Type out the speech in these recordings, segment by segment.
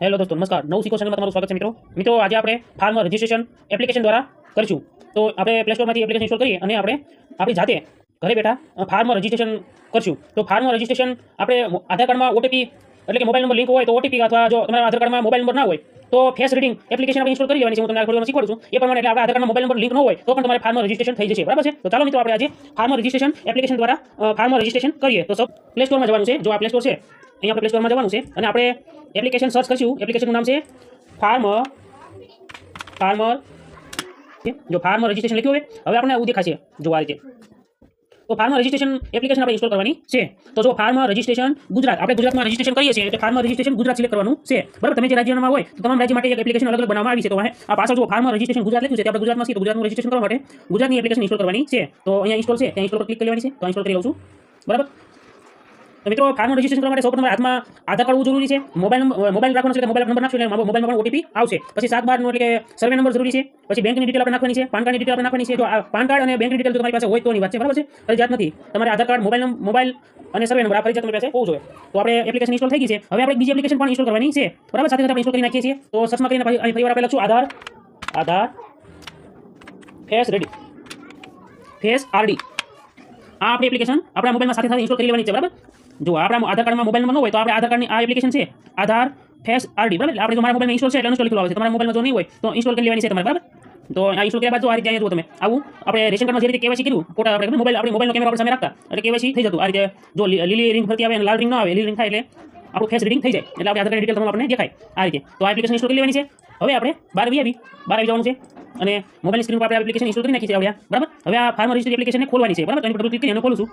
Hello દોસ્તો, નમસ્કાર. નવું સિકો ચેનલમાં તમારું સ્વાગત છે મિત્રો. મિત્રો, આજે આપણે ફાર્મ રજિસ્ટ્રેશન એપ્લિકેશન દ્વારા કરીશું. તો આપણે પ્લે સ્ટોરમાંથી એપ્લિકેશન ઇન્સ્ટોલ કરીએ અને આપણે આપણી જાતે ઘરે બેઠા ફાર્મ રજિસ્ટ્રેશન કરશું. તો ફાર્મ રજિસ્ટ્રેશન આપણે આધાર કાર્ડમાં ઓટીપી એટલે કે મોબાઈલ નંબર લિંક હોય તો ઓટીપી અથવા જો તમારા આધાર કાર્ડમાં મોબાઈલ નંબર ના હોય, તો ફેસ રીડિંગ એપ્લિકેશન આપણે ઇન્સ્ટોલ કરી લેવાની છે. હું તમને થોડી શીખવાડું છું. એ પ્રમાણે એટલે આધાર કાર્ડમાં મોબાઈલ નંબર લિંક ન હોય, તો પણ તમારે ફાર્મ રજિસ્ટ્રેશન થઈ જશે. બરાબર છે? તો ચાલો મિત્રો આપણે આજે ફાર્મ રજિસ્ટ્રેશન એપ્લિકેશન દ્વારા ફાર્મ રજિસ્ટ્રેશન કરીએ. તો સૌ પ્લે સ્ટોરમાં જવાનું છે. જો આ પ્લે સ્ટોર છે, અહીંયા આપણે પ્લે સ્ટોરમાં જવાનું છે. અને આપણે એપ્લિકેશન સર્ચ કરીશું. એપ્લિકેશનનું નામ છે ફાર્મર ફાર્મર જો ફાર્મર રજિસ્ટ્રેશન લખ્યું હોય, હવે આપણે આવું દેખાશે. જો આ રીતે. તો ફાર્મ રજિસ્ટ્રેશન એપ્લિકેશન આપણે ઇન્સ્ટોલ કરવાની છે. તો જો ફાર્મ રજિસ્ટ્રેશન ગુજરાત, આપણે ગુજરાતમાં રજિસ્ટ્રેશન કરીએ છીએ, એટલે ફાર્મ રજિસ્ટ્રેશન ગુજરાત સિલેક્ટ કરવાનું છે. બરાબર? તમે જે રાજ્યમાં હોય, તો તમામ રાજ્ય માટે એક એપ્લિકેશન અલગ અલગ બનાવવામાં આવી છે. તો આ પાછળ જો ફાર્મ રજિસ્ટ્રેશન ગુજરાત લખ્યું છે આપણે ગુજરાતમાં છીએ, તો ગુજરાતનું રજિસ્ટ્રેશન કરવા માટે ગુજરાતની એપ્લિકેશન ઇન્સ્ટોલ કરવાની છે. તો અહીંયા ઇન્સ્ટોલ છે, ત્યાં ઇન્સ્ટોલ પર ક્લિક કરવાની છે, તો ઇન્સ્ટોલ કરી લઉં છું. બરાબર? તો મિત્રો ફાર્મ રજીસ્ટ્રેશન કરવા માટે સૌ પ્રથમ હાથમાં આધાર કાર્ડ જરૂરી છે. મોબાઈલ મોબાઈલ રાખવાનો છે મોબાઈલ નંબર નાખશો એટલે મોબાઈલમાં પણ ઓટીપી આવશે. પછી સાત બારનો એટલે સર્વે નંબર જરૂરી છે. પછી બેંકની ડિટેલ આપણે નાખવાની છે. પાન કાર્ડની ડિટેલ આપણે નાખવાની છે. જો પાન કાર્ડ અને બેંકની ડિટેલ તમારી પાસે હોય તોની વાત છે. બરાબર છે? ફરજિયાત નથી. તમારે આધાર કાર્ડ, મોબાઈલ મોબાઈલ અને સર્વે નંબર આ ફરજિયાત તમારી પાસે હોવું જોઈએ. તો આપણે એપ્લિકેશન ઇન્સ્ટોલ થઈ ગઈ છે. હવે આપણે બીજી એપ્લિકેશન પણ ઇન્સ્ટોલ કરવાની છે. બરાબર? સાથે સાથે આપણે ઇન્સ્ટોલ કરી નાખીએ છીએ. તો સર્ચમાં કરીને ફરીવાર આપણે લખશું Aadhaar Aadhaar, face ready face RD આ આપણી એપ્લિકેશન આપણા મોબાઈલમાં સાથે સાથે ઇન્સ્ટોલ કરી લેવાની છે. બરાબર? જો આપણા આધાર કાર્ડમાં મોબાઈલ નંબર ન હોય તો આપણે આધાર કાર્ડની આ એપ્લિકેશન છે. આધાર ફેસ આરડી બરાબર? આપણે જો મારા મોબાઈલમાં ઇન્સ્ટોલ છે, એટલે ઇન્સ્ટોલ લખેલું છે. તમારા મોબાઈલમાં જો નહીં હોય, તો ઇન્સ્ટોલ કરી લેવાની છે તમારે, બરાબર? તો આ ઇન્સ્ટોલ કર્યા બાદ જો આ રીતે અહીંયા તમે. આવું આપણે રેશન કાર્ડમાં જે રીતે કેવાયસી કર્યું ફોટા આપણે મોબાઈલ આપણે મોબાઈલનો કેમેરા આપણે સામે રાખતા, એટલે કેવાયસી થઈ જતું. આ રીતે જો લીલી રિંગ ફરતી આવે અને લાલ રિંગ ન આવે, લીલી રિંગ થાય એટલે આપણું ફેસ રીડિંગ થઈ જાય. એટલે આપણે આધાર કાર્ડ ડિટેલ તમારે દેખાય. આ રીતે. તો આ એપ્લિકેશન ઇન્સ્ટોલ કરી લેવાની છે. હવે આપણે બાર આવી. આવી બાર આવી જવાનું છે. અને મોબાઈલ સ્ક્રીન પર આપણે એપ્લિકેશન ઇન્સ્ટોલ કરી નાખી છે આપણે બરાબર? હવે આ ફાર્મ રજિસ્ટર એપ્લિકેશનને ખોલવાની છે. બરાબર? તો એની પર ક્લિક કરીને ખોલું છું.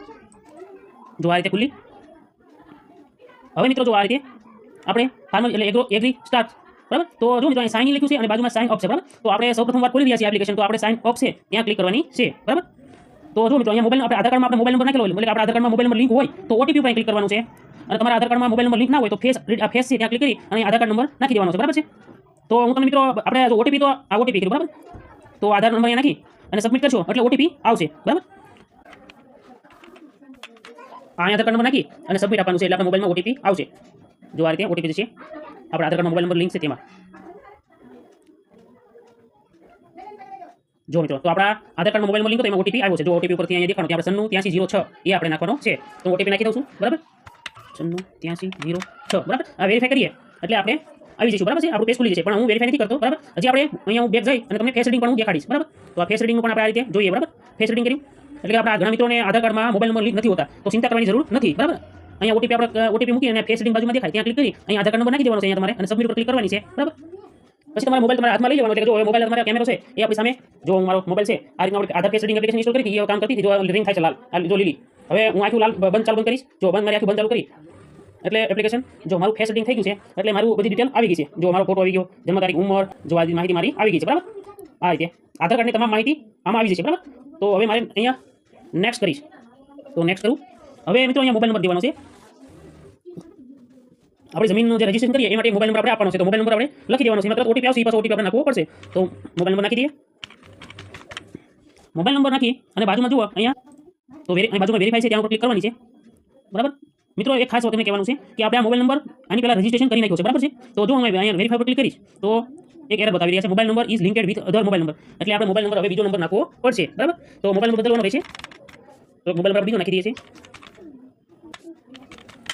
જો આ રીતે ખુલ્લી. હવે મિત્રો જો આ રીતે આપણે ફાર્મર એટલે એગ્રો એગ્રી સ્ટાર્ટ બરાબર? તો જો મિત્રો સાઇન ઇન લખ્યું છે અને બાજુમાં સાઇન ઓફ છે, બરાબર? તો આપણે સૌ પ્રથમ વાર ખોલી રહ્યા છીએ એપ્લિકેશન તો આપણે સાઇન ઓફ છે, ત્યાં ક્લિક કરવાની છે, બરાબર? તો જો મિત્રો મોબાઈલ આપણે આધાર કાર્ડમાં મોબાઈલ નંબર નાખેલો હોય એટલે આપણે આધાર કાર્ડમાં મોબાઈલ નંબર લિંક હોય, તો ઓટીપી પર ક્લિક કરવાનું છે. અને તમારા આધાર કાર્ડમાં મોબાઈલ નંબર લિંક ના હોય, તો ફેસ આ ફેસ છે, ત્યાં ક્લિક કરી અને આધાર કાર્ડ નંબર નાખી દેવાનો છે, બરાબર છે? તો હું તમને મિત્રો, આપણે ઓટીપી તો આ ઓટીપી કર્યું બરાબર? તો આધાર નંબર અહીંયા નાખી અને સબમિટ કરશો, એટલે ઓટીપી આવશે, બરાબર? આ આધાર કાર્ડ નંબર નાખી અને સબમિટ આપવાનું છે એટલે આપણા મોબાઈલમાં ઓટીપી આવશે. જો આ રીતે ઓટીપી જશે આપણા આધાર કાર્ડનો મોબાઈલ નંબર લિંક છે તેમાં. જો મિત્રો, તો આપણા Aadhaar card mobile number link તો એમાં ઓટીપી આવ્યો છે. જો ઓટીપી ઉપરથી અહીંયા ત્યાં આપણે સન્નું ત્યાંસી જીરો છ એ આપણે નાખવાનો છે. તો ઓટીપી નાખી દઉં છું, બરાબર? સન્નું ત્યાંસી જીરો છ, બરાબર? આ વેરીફાઈ કરીએ, એટલે આપણે આવી જઈશું, બરાબર છે? આપણું પેજ ખુલી જશે, પણ હું વેરીફાઈ નથી કરતો, બરાબર? હજી આપણે અહીંયા હું બેક જઈ અને તમને ફેસ રીડિંગ પણ હું દેખાડીશ, બરાબર? તો આ ફેસ રીડિંગ પણ આપણે આ રીતે જોઈએ, બરાબર? ફેસ રીડિંગ કર્યું એટલે આપણા ઘણા મિત્રોને આધાર કાર્ડમાં મોબાઈલ નંબર લિંક નથી હોતા, તો ચિંતા કરવાની જરૂર નથી, બરાબર? અહીંયા ઓટીપી આપણે ઓટીપી મૂકી અને ફેસ રીડિંગ બાજુમાં દેખાય, ત્યાં ક્લિક કરી, અહીંયા આધાર કાર્ડ નંબર નાખી દેવાનો છે અહીંયા તમારે, અને સબમિટ પર ક્લિક કરવાની છે, બરાબર? પછી તમારે મોબાઈલ તમારા હાથમાં લઈ લેવાનો એટલે જો મોબાઈલ તમારા કેમેરો છે, એ આપણી સામે, જો મારો મોબાઈલ છે, આ રીતના આપણે Aadhaar face reading application install કરી હતી, એ કામ કરતી જો રિંગ થાય છે લાલ જો લીલી, હવે હું આખું લાલ બંધ ચાલુ બંધ કરીશ, જો બંધ મારી આખું બંધ ચાલુ કરી, એટલે એપ્લિકેશન જો મારું ફેસ રીડિંગ થઈ ગયું છે, એટલે મારું બધી ડિટેલ આવી ગઈ છે, જો મારો ફોટો આવી ગયો, જન્મ તારીખ, ઉંમર, જો આ માહિતી મારી આવી ગઈ છે, બરાબર? આ રીતે, આધાર કાર્ડની તમામ માહિતી આમાં આવી જશે, બરાબર? તો હવે મારે અહીંયા નેક્સ્ટ કરીશ. તો નેક્સ્ટ કરું. હવે મિત્રો, અહીંયા મોબાઈલ નંબર દેવાનો છે. આપણે જમીનનું જે રજીસ્ટ્રેશન કરીએ, એ માટે મોબાઈલ નંબર આપણે આપવાનો છે. તો મોબાઈલ નંબર આપણે લખી દેવાનો છે. મતલબ ઓટીપી આવશે એ પાછો ઓટીપી આપણે નાખવો પડશે. તો મોબાઈલ નંબર નાખી દઈએ. મોબાઈલ નંબર નાખી અને બાજુમાં જુઓ, અહીંયા. તો વેરી બાજુમાં વેરીફાઈ છે, ત્યાં ઉપર ક્લિક કરવાની છે. બરાબર? મિત્રો, એક ખાસ તમને કહેવાનું છે કે આપણે આ મોબાઈલ નંબર આની પહેલાં રજીસ્ટ્રેશન કરી નાખ્યો છે. બરાબર છે? તો જો હું અહીંયા વેરીફાઈ પર ક્લિક કરીશ, તો એક એરર બતાવી રહ્યા છે. Mobile number is linked with other mobile number એટલે આપણે મોબાઈલ નંબર હવે બીજો નંબર નાખવો પડશે. બરાબર? તો મોબાઈલ નંબર બદલવાનો રહેશે. તો મોબાઈલ પર બીજો નાખી દઈએ છીએ.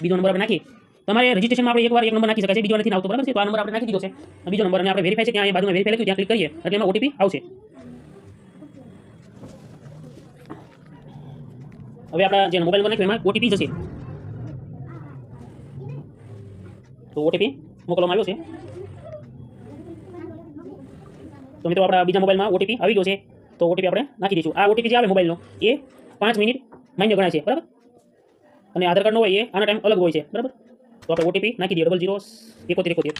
બીજો નંબર આપણે નાખીએ. તમારે રજીસ્ટ્રેશનમાં આપણે એકવાર એક નંબર નાખી શકાય છે, બીજો નથી આવતો, બરાબર છે? તો આ નંબર આપણે નાખી દીધો છે. બીજો નંબર અને આપણે વેરીફાઈ છે ત્યાં એ બાજુમાં વેરીફાઈ લખ્યું, ત્યાં ક્લિક કરીએ, એટલે એમાં ઓટીપી આવશે. હવે આપણા જે મોબાઈલ નંબર નાખ્યો, એમાં ઓટીપી જશે. તો ઓટીપી મોકલવામાં આવ્યો છે. તો મિત્રો, આપણા બીજા મોબાઈલમાં ઓટીપી આવી ગયો છે. તો ઓટીપી આપણે નાખી દઈશું. આ ઓટીપી જે આવે મોબાઈલનો એ પાંચ મિનિટ માન્ય ગણાય છે, બરાબર? અને આધાર કાર્ડનો હોય એ, આના ટાઈમ અલગ હોય છે, બરાબર? તો આપણે ઓટીપી નાખી દઈએ ડબલ જીરો એકોતેર એકોતેર.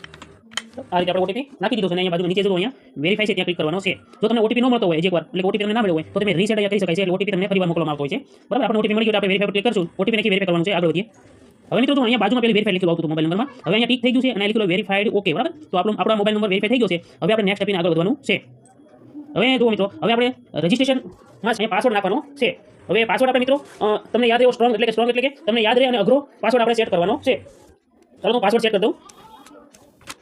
આ રીતે આપણે ઓટીપી નાખી દીધો છે અહીંયા બાજુ નીચે જો અહીંયા વેરીફાઈ છે, ત્યાં ક્લિક કરવાનો છે. જો તમને ઓટીપી ન મળતો હોય, એકવાર, એટલે ઓટીપી તમને ના મળ્યો હોય, તો તમે રીસેટ કરી શકાય છે, એટલે ઓટીપી તમને ફરીવાર મોકલવામાં આવતો હોય છે. બરાબર? આપણે ઓટીપી મળી ગયો આપણે વેરીફાઈ ક્લિક કરશું. ઓટીપી નાખી વેરીફાઈ કરવાનું છે, આગળ વધીએ. હવે મિત્રો અહીંયા બાજુમાં પેલી વેરીફાઈ લખેલું આવતું મોબાઈલ નંબરમાં હવે અહીંયા ટીક થઈ ગયું છે, અને લખેલું વેરીફાઈડ ઓકે બરાબર? તો આપણો, આપણા મોબાઈલ નંબર વેરીફાઈ થઈ ગયો છે. હવે આપણે નેક્સ્ટ આપીને આગળ વધવાનું છે. હવે જુઓ મિત્રો, હવે આપણે રજિસ્ટ્રેશનમાં છે પાસવર્ડ નાખવાનો છે, હવે પાસવર્ડ આપણે મિત્રો તમને યાદ રહ્યો સ્ટ્રોંગ એટલે કે સ્ટ્રોંગ એટલે કે તમને યાદ રહે અને અઘરો પાસવર્ડ આપણે સેટ કરવાનો છે. ચાલો હું પાસવર્ડ સેટ કરી દઉં.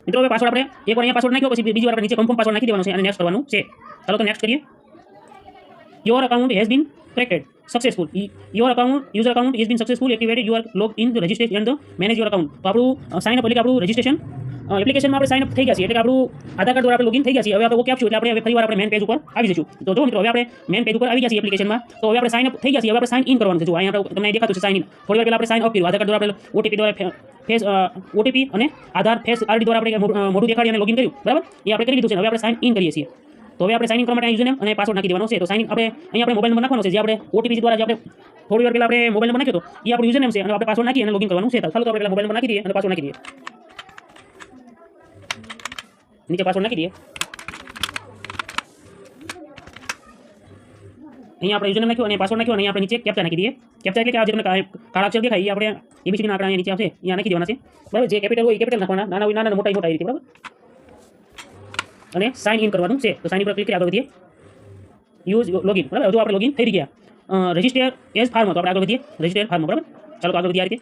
મિત્રો, હવે પાસવર્ડ આપણે એકવાર અહીંયા પાસવર્ડ નાખ્યો, પછી બીજી વાર આપણે નીચે કન્ફર્મ પાસવર્ડ નાખી દેવાનો છે અને નેક્સ્ટ કરવાનું છે. ચાલો તો નેક્સ્ટ કરીએ. Your account has been created successful your account user account is been successful activated you are log in registration and manage your account તો આપણું સાઇન અપ એટલે કે આપણું રજિસ્ટ્રેશન એપ્લિકેશનમાં આપણે સાઇન અપ થઈ ગયા છીએ. એટલે કે આપણું આધાર કાર્ડ દ્વારા આપણે લોગિન થઈ ગયા છીએ. હવે આપણે ઓકે આપશું. એટલે આપણે હવે ફરીવાર આપણે મેન પેજ ઉપર આવી જઈશું. તો જો મિત્રો, હવે આપણે મેન પેજ ઉપર આવી ગયા છીએ એપ્લિકેશનમાં તો હવે આપણે સાઇન અપ થઈ ગયા છીએ. હવે આપણે સાઇન ઇન કરવાનું છે. જો અહીંયા તમને દેખાતું છે સાઇન ઇન થોડી વાર પહેલા આપણે સાઇન અપ કર્યું. આધાર કાર્ડ દ્વારા આપણે ઓટીપી દ્વારા ફેસ ઓટીપી અને આધાર ફેસ આરડી દ્વારા આપણે મોઢું દેખાડી અને લોગિન કર્યું. બરાબર? એ આપણે કરી દીધું છે. હવે આપણે સાઇન ઇન કરીએ છીએ. તો હવે આપણે સાઇન ઇન કરવા માટે યુઝરનેમ અને પાસવર્ડ નાખી દેવાનો છે. તો સાઇન આપણે, અહીંયા આપણે મોબાઈલ નંબર નાખવાનો છે. જે આપણે ઓટીપી દ્વારા જે આપણે થોડી વાર પહેલા આપણે મોબાઈલ નંબર નાખ્યો તો એ આપણો યુઝરનેમ છે. અને આપણે પાસવર્ડ નાખી અને લોગિન કરવાનું છે. ચાલો તો આપણે પહેલા મોબાઈલ નંબર નાખી દઈએ અને પાસવર્ડ નાખી દઈએ. નીચે પાસવર્ડ નાખી દઈએ અહીંયા આપણે યુઝરનેમ નાખ્યું અને પાસવર્ડ નાખ્યો અને અહીંયા આપણે નીચે કેપ્ચા નાખી દઈએ કેપ્ચા એટલે કે આ જે તમને કા- કાળા અક્ષર દેખાય એ આપણે એબીસીડીના આંકડા અહીંયા નીચે આવશે અહીંયા નાખી દેવાના છે બરાબર જે કેપિટલ હોય એ કેપિટલ નાખવાના નાના હોય નાના મોટા હોય મોટા એ રીતે બરાબર અને સાઇન ઇન કરવાનું છે તો સાઇન ઇન પર ક્લિક કરી આગળ વધીએ યુઝ લોગિન બરાબર જો આપણે લોગિન થઈ ગયા રજિસ્ટર એઝ ફાર્મર તો આપણે આગળ વધીએ રજિસ્ટર ફાર્મર બરાબર ચાલો તો આગળ વધીએ આ રીતે